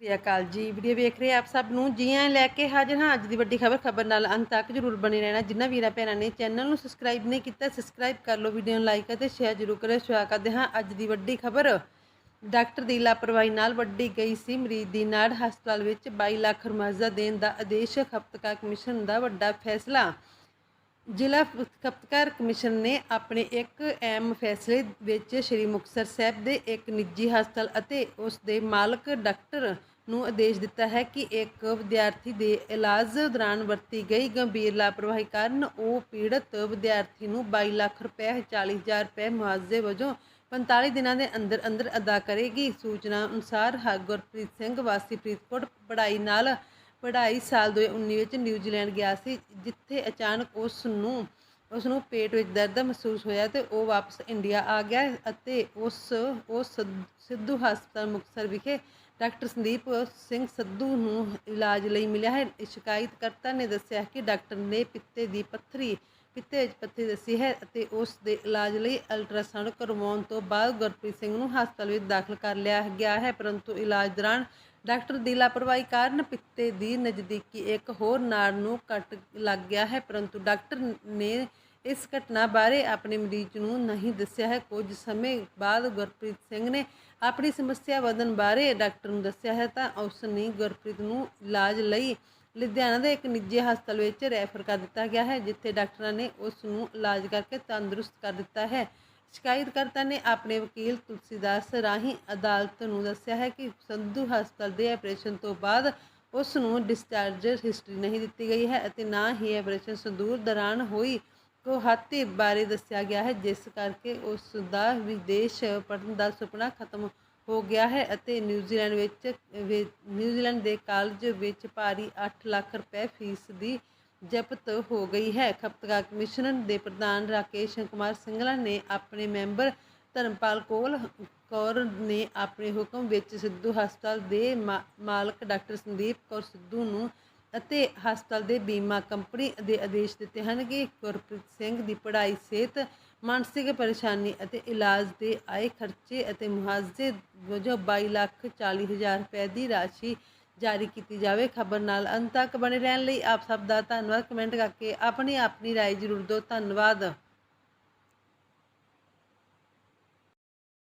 ਸਤਿ ਅਕਾਲ ਜੀ ਵੀਡੀਓ ਵੇਖ ਰਹੇ ਆਪ ਸਭ ਨੂੰ। ਜੀ ਆਇਆਂ ਲੈ ਕੇ ਹਾਜ਼ਰ ਹਾਂ। ਅੱਜ ਦੀ ਵੱਡੀ ਖਬਰ ਖਬਰ ਨਾਲ ਅੰਤ ਤੱਕ ਜਰੂਰ ਬਣੇ ਰਹਿਣਾ। ਜਿੰਨਾ ਵੀਰਾਂ ਭੈਣਾਂ ਨੇ ਚੈਨਲ ਨੂੰ ਸਬਸਕ੍ਰਾਈਬ ਨਹੀਂ ਕੀਤਾ ਸਬਸਕ੍ਰਾਈਬ ਕਰ ਲਓ ਵੀਡੀਓ ਨੂੰ ਲਾਈਕ ਅਤੇ ਸ਼ੇਅਰ ਜਰੂਰ ਕਰਿਓ। ਸ਼ੁਰੂ ਕਰਦੇ ਹਾਂ ਅੱਜ ਦੀ ਵੱਡੀ ਖਬਰ। ਡਾਕਟਰ ਦੀ ਲਾਪਰਵਾਹੀ ਨਾਲ ਵੱਡੀ ਗਈ ਸੀ ਮਰੀਜ਼ ਦੀ ਨਾੜ ਹਸਪਤਾਲ ਵਿੱਚ 22 ਲੱਖ ਰੁਮਾਜ਼ਾ ਦੇਣ ਦਾ ਆਦੇਸ਼ ਖਪਤਕਾਰ ਕਮਿਸ਼ਨ ਦਾ ਵੱਡਾ ਫੈਸਲਾ। ਜ਼ਿਲ੍ਹਾ ਖਪਤਕਾਰ ਕਮਿਸ਼ਨ ਨੇ ਆਪਣੇ ਇੱਕ ਅਹਿਮ ਫੈਸਲੇ ਵਿੱਚ ਸ੍ਰੀ ਮੁਕਤਸਰ ਸਾਹਿਬ ਦੇ ਇੱਕ ਨਿੱਜੀ ਹਸਪਤਾਲ ਅਤੇ ਉਸ ਦੇ ਮਾਲਕ ਡਾਕਟਰ ਨੂੰ ਆਦੇਸ਼ ਦਿੱਤਾ ਹੈ ਕਿ ਇੱਕ ਵਿਦਿਆਰਥੀ ਦੇ ਇਲਾਜ ਦੌਰਾਨ ਵਰਤੀ ਗਈ ਗੰਭੀਰ ਲਾਪਰਵਾਹੀ ਕਾਰਨ ਉਹ ਪੀੜਤ ਵਿਦਿਆਰਥੀ ਨੂੰ 22 ਲੱਖ ਰੁਪਏ 40000 ਰੁਪਏ ਮੁਆਵਜ਼ੇ ਵਜੋਂ 45 ਦਿਨਾਂ ਦੇ ਅੰਦਰ ਅੰਦਰ ਅਦਾ ਕਰੇਗੀ। ਸੂਚਨਾ ਅਨੁਸਾਰ ਹ ਗੁਰਪ੍ਰੀਤ ਸਿੰਘ ਵਾਸੀ ਫਰੀਦਕੋਟ ਪੜ੍ਹਾਈ ਨਾਲ ਪੜ੍ਹਾਈ ਸਾਲ 2019 ਵਿੱਚ ਨਿਊਜ਼ੀਲੈਂਡ ਗਿਆ ਸੀ, ਜਿੱਥੇ ਅਚਾਨਕ ਉਸ ਨੂੰ ਉਸ ਨੂੰ ਪੇਟ ਵਿੱਚ ਦਰਦ ਮਹਿਸੂਸ ਹੋਇਆ ਤੇ ਉਹ ਵਾਪਸ ਇੰਡੀਆ ਆ ਗਿਆ ਅਤੇ ਉਸ, ਉਹ ਸਿੱਧੂ ਹਸਪਤਾਲ ਮੁਕਤਸਰ ਵਿਖੇ ਡਾਕਟਰ ਸੰਦੀਪ ਸਿੰਘ ਸੱਧੂ ਨੂੰ ਇਲਾਜ ਲਈ ਮਿਲਿਆ ਹੈ। ਸ਼ਿਕਾਇਤਕਰਤਾ ਨੇ ਦੱਸਿਆ ਕਿ ਡਾਕਟਰ ਨੇ ਪਿੱਤੇ ਦੀ ਪੱਥਰੀ, ਪਿੱਤੇ ਵਿੱਚ ਪੱਥਰੀ ਦੱਸੀ ਹੈ ਅਤੇ ਉਸ ਦੇ ਇਲਾਜ ਲਈ ਅਲਟਰਾਸਾਊਂਡ ਕਰਵਾਉਣ ਤੋਂ ਬਾਅਦ ਗੁਰਪ੍ਰੀਤ ਸਿੰਘ ਨੂੰ ਹਸਪਤਾਲ ਵਿੱਚ ਦਾਖਲ ਕਰ ਲਿਆ ਗਿਆ ਹੈ, ਪਰੰਤੂ ਇਲਾਜ ਦੌਰਾਨ ਡਾਕਟਰ ਦੀ ਲਾਪਰਵਾਹੀ ਕਾਰਨ ਪਿੱਤੇ ਦੀ ਨਜ਼ਦੀਕੀ ਇੱਕ ਹੋਰ ਨਾੜ ਨੂੰ ਕੱਟ ਲੱਗ ਗਿਆ ਹੈ, ਪਰੰਤੂ ਡਾਕਟਰ ਨੇ ਇਸ ਘਟਨਾ ਬਾਰੇ ਆਪਣੇ ਮਰੀਜ਼ ਨੂੰ ਨਹੀਂ ਦੱਸਿਆ ਹੈ। ਕੁਝ ਸਮੇਂ ਬਾਅਦ ਗੁਰਪ੍ਰੀਤ ਸਿੰਘ ਨੇ ਆਪਣੀ ਸਮੱਸਿਆ ਵਧਣ ਬਾਰੇ ਡਾਕਟਰ ਨੂੰ ਦੱਸਿਆ ਹੈ ਤਾਂ ਉਸ ਨੇ ਗੁਰਪ੍ਰੀਤ ਨੂੰ ਇਲਾਜ ਲਈ ਲੁਧਿਆਣਾ ਦੇ ਇੱਕ ਨਿੱਜੀ ਹਸਪਤਾਲ ਵਿੱਚ ਰੈਫਰ ਕਰ ਦਿੱਤਾ ਗਿਆ ਹੈ, ਜਿੱਥੇ ਡਾਕਟਰਾਂ ਨੇ ਉਸ ਨੂੰ ਇਲਾਜ ਕਰਕੇ ਤੰਦਰੁਸਤ ਕਰ ਦਿੱਤਾ ਹੈ। ਸ਼ਿਕਾਇਤਕਰਤਾ ਨੇ ਆਪਣੇ ਵਕੀਲ ਤੁਲਸੀਦਾਸ ਰਾਹੀਂ ਅਦਾਲਤ ਨੂੰ ਦੱਸਿਆ ਹੈ ਕਿ ਸੰਧੂ ਹਸਪਤਾਲ ਦੇ ਆਪਰੇਸ਼ਨ ਤੋਂ ਬਾਅਦ ਉਸ ਨੂੰ ਡਿਸਚਾਰਜ ਹਿਸਟਰੀ ਨਹੀਂ ਦਿੱਤੀ ਗਈ ਹੈ ਅਤੇ ਨਾ ਹੀ ਆਪਰੇਸ਼ਨ ਸੰਦੂਰ ਦੌਰਾਨ ਹੋਈ ਕੋਹਾਤੀ ਬਾਰੇ ਦੱਸਿਆ ਗਿਆ ਹੈ, ਜਿਸ ਕਰਕੇ ਉਸ ਦਾ ਵਿਦੇਸ਼ ਪੜਨ ਦਾ ਸੁਪਨਾ ਖਤਮ ਹੋ ਗਿਆ ਹੈ ਅਤੇ ਨਿਊਜ਼ੀਲੈਂਡ ਵਿੱਚ ਵਿ- ਨਿਊਜ਼ੀਲੈਂਡ ਦੇ ਕਾਲਜ ਵਿੱਚ ਭਾਰੀ 8 ਲੱਖ ਰੁਪਏ ਫੀਸ ਦੀ ਜ਼ਬਤ ਹੋ ਗਈ ਹੈ। ਖਪਤਕਾਰ ਕਮਿਸ਼ਨ ਦੇ ਪ੍ਰਧਾਨ ਰਾਕੇਸ਼ ਕੁਮਾਰ ਸਿੰਗਲਾ ਨੇ ਆਪਣੇ ਮੈਂਬਰ ਧਰਮਪਾਲ ਕੋਲ ਕੌਰ ਨੇ ਆਪਣੇ ਹੁਕਮ ਵਿੱਚ ਸਿੱਧੂ ਹਸਪਤਾਲ ਦੇ ਮਾਲਕ ਡਾਕਟਰ ਸੰਦੀਪ ਕੌਰ ਸਿੱਧੂ ਨੂੰ ਅਤੇ ਹਸਪਤਾਲ ਦੇ ਬੀਮਾ ਕੰਪਨੀ ਦੇ ਆਦੇਸ਼ ਦਿੱਤੇ ਹਨ ਕਿ ਗੁਰਪ੍ਰੀਤ ਸਿੰਘ ਦੀ ਪੜ੍ਹਾਈ, ਸਿਹਤ, ਮਾਨਸਿਕ ਪਰੇਸ਼ਾਨੀ ਅਤੇ ਇਲਾਜ ਦੇ ਆਏ ਖਰਚੇ ਅਤੇ ਮੁਆਵਜ਼ੇ ਵਜੋਂ 22 ਲੱਖ 40 ਹਜ਼ਾਰ ਰੁਪਏ ਦੀ ਰਾਸ਼ੀ ਜਾਰੀ ਕੀਤੀ ਜਾਵੇ ਖਬਰ ਨਾਲ ਅੰਤ ਤੱਕ ਬਣੇ ਰਹਿਣ ਲਈ ਆਪ ਸਭ ਦਾ ਧੰਨਵਾਦ ਕਮੈਂਟ ਕਰਕੇ ਆਪਣੀ ਆਪਣੀ رائے ਜ਼ਰੂਰ ਦਿਓ ਧੰਨਵਾਦ